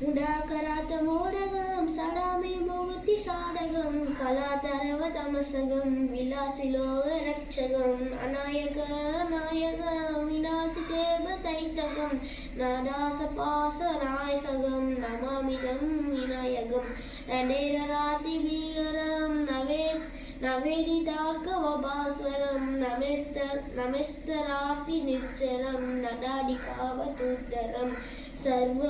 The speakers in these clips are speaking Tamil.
मुडाकरात मोडगं सडामि मोगति साडगं कलातरव तमसगं विलासिलोकरक्षकम् अनायक नायक विनाशितेवतैतकं नादासपासनायसगं नमामि तं विनायकं रणेररातिभिः నవేడిదార్గవభాస్వరం నమేస్త నమేస్తరాసి నిర్జరం నడాడికావతూర్ధరం सर्व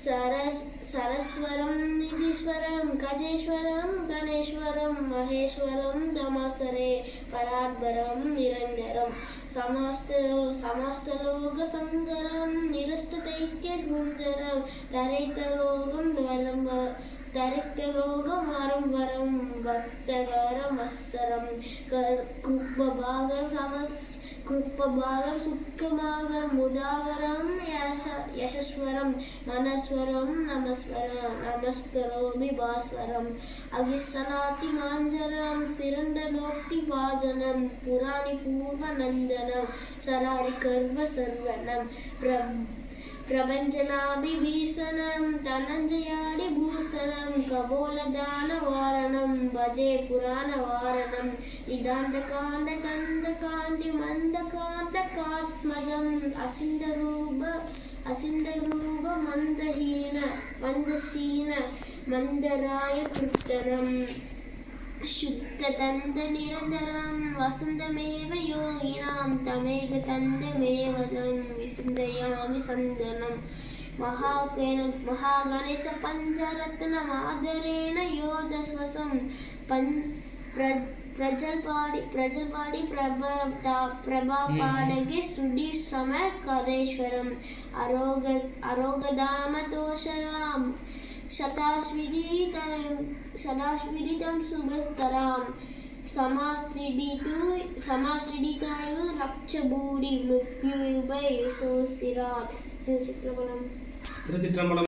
सरस् सरस्वरं నిధీశ్వరం गजेश्वरं गणेश्वरं महेश्वरं దమాసరే పరాద్వరం నిరంజరం సమస్త సమస్తలోక సంగరం నిరష్టతైక్య గుంజరం దరైత वरं भक्तकरम् वत्सरं कृपभागं समस् कृपभागं सुखमागं मुदागरं यश यशस्वरं मनस्वरं नमस्वर नमस्करोमि भास्वरम् अगिस्सनाति माञ्जरं सिरण्डलोक्ति भाजनं पुराणि पूर्वनन्दनं सरारिकर्वसर्वनं प्र प्रभञ्जनाभिभीषणं धनञ्जया கபோல தான வாரணம் பஜே புராண வாரணம் இதாண்ட காண்ட கந்த காண்டி மந்த காண்ட காத்மஜம் அசிந்த ரூப அசிந்த ரூப மந்தஹீன மந்தஹீன மந்தராய நிரந்தரம் வசந்தமேவ யோகினாம் தமேக தந்தமேவதம் விசிந்தயாமி சந்தனம் महाकेन महागणेशपञ्चरत्न मादरेण योदस्वसं पन् प्र ಪ್ರಜಲ್ಪಾಡಿ ಪ್ರಜಲ್ಪಾಡಿ ಪ್ರಭತ ಪ್ರಭಾಪಾಡಗೆ ಸುಡಿ ಶ್ರಮ ಕರೇಶ್ವರಂ ಅರೋಗ ಅರೋಗಧಾಮ ದೋಷರಾಂ ಶತಾಶ್ವಿದಿತಂ ಶತಾಶ್ವಿದಿತಂ ಸುಭಸ್ತರಾಂ ಸಮಾಶ್ರಿಡಿತು ಸಮಾಶ್ರಿಡಿತಾಯು ರಕ್ಷಭೂಡಿ ಮೃತ್ಯುಯುಭೈ ಸೋಸಿರಾತ್ ತಿರುಚಿತ್ರಪಣಂ திருச்சிற்றம்பலம்